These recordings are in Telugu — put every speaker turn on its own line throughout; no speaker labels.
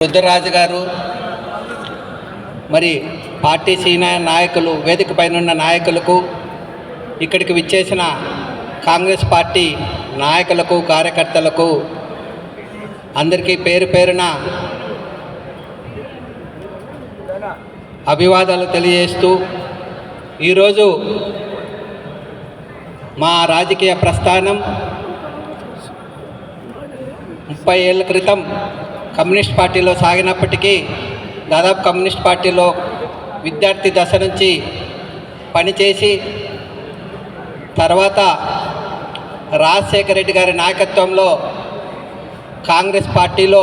రుద్రరాజు గారు మరి పార్టీ సీనియర్ నాయకులు వేదిక పైన ఉన్న నాయకులకు ఇక్కడికి విచ్చేసిన కాంగ్రెస్ పార్టీ నాయకులకు కార్యకర్తలకు అందరికీ పేరు పేరున అభివాదాలు తెలియజేస్తూ ఈరోజు మా రాజకీయ ప్రస్థానం ముప్పై ఏళ్ళ క్రితం కమ్యూనిస్ట్ పార్టీలో సాగినప్పటికీ దాదాపు కమ్యూనిస్ట్ పార్టీలో విద్యార్థి దశ నుంచి పనిచేసి తర్వాత రాజశేఖర రెడ్డి గారి నాయకత్వంలో కాంగ్రెస్ పార్టీలో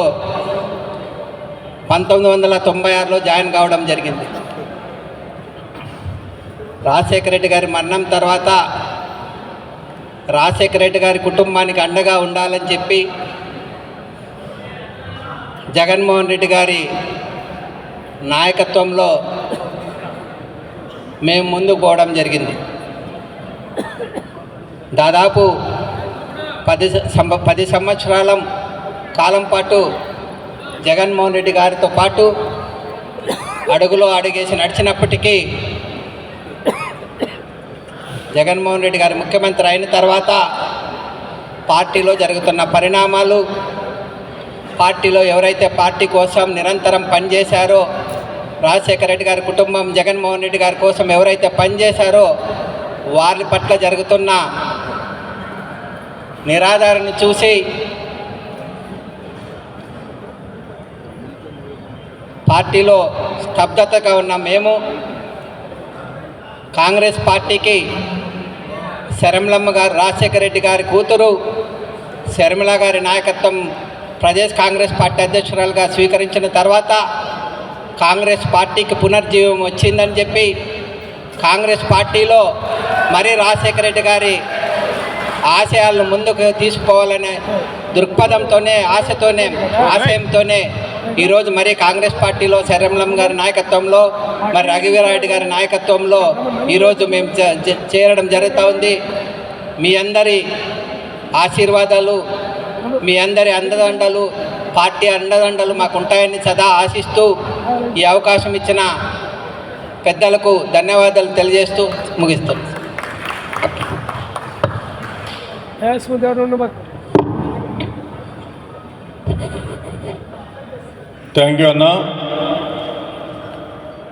పంతొమ్మిది వందల తొంభై ఆరులో జాయిన్ కావడం జరిగింది. రాజశేఖర రెడ్డి గారి మరణం తర్వాత రాజశేఖర రెడ్డి గారి కుటుంబానికి అండగా ఉండాలని చెప్పి జగన్మోహన్ రెడ్డి గారి నాయకత్వంలో మేము ముందుకు పోవడం జరిగింది. దాదాపు పది సంవ పది సంవత్సరాల కాలం పాటు జగన్మోహన్ రెడ్డి గారితో పాటు అడుగులో అడుగేసి నడిచినప్పటికీ జగన్మోహన్ రెడ్డి గారు ముఖ్యమంత్రి అయిన తర్వాత పార్టీలో జరుగుతున్న పరిణామాలు పార్టీలో ఎవరైతే పార్టీ కోసం నిరంతరం పనిచేశారో రాజశేఖర రెడ్డి గారి కుటుంబం జగన్మోహన్ రెడ్డి గారి కోసం ఎవరైతే పనిచేశారో వారి పట్ల జరుగుతున్న నిరాధారణ చూసి పార్టీలో స్తబ్దతగా ఉన్న మేము కాంగ్రెస్ పార్టీకి శరమలమ్మ గారు రాజశేఖర రెడ్డి గారి కూతురు శర్మిల గారి నాయకత్వం ప్రదేశ్ కాంగ్రెస్ పార్టీ అధ్యక్షురాలుగా స్వీకరించిన తర్వాత కాంగ్రెస్ పార్టీకి పునర్జీవం వచ్చిందని చెప్పి కాంగ్రెస్ పార్టీలో మరి రాజశేఖర రెడ్డి గారి ఆశయాలను ముందుకు తీసుకోవాలనే దృక్పథంతోనే ఆశతోనే ఆశయంతోనే ఈరోజు మరి కాంగ్రెస్ పార్టీలో శరంలం గారి నాయకత్వంలో మరి రఘువీరారెడ్డి గారి నాయకత్వంలో ఈరోజు మేము చే- చేరడం జరుగుతూ ఉంది. మీ అందరి ఆశీర్వాదాలు మీ అందరి అండదండలు పార్టీ అండదండలు మాకు ఉంటాయని సదా ఆశిస్తూ ఈ అవకాశం ఇచ్చిన పెద్దలకు ధన్యవాదాలు తెలియజేస్తూ ముగిస్తాం.
థ్యాంక్ యూ అన్నా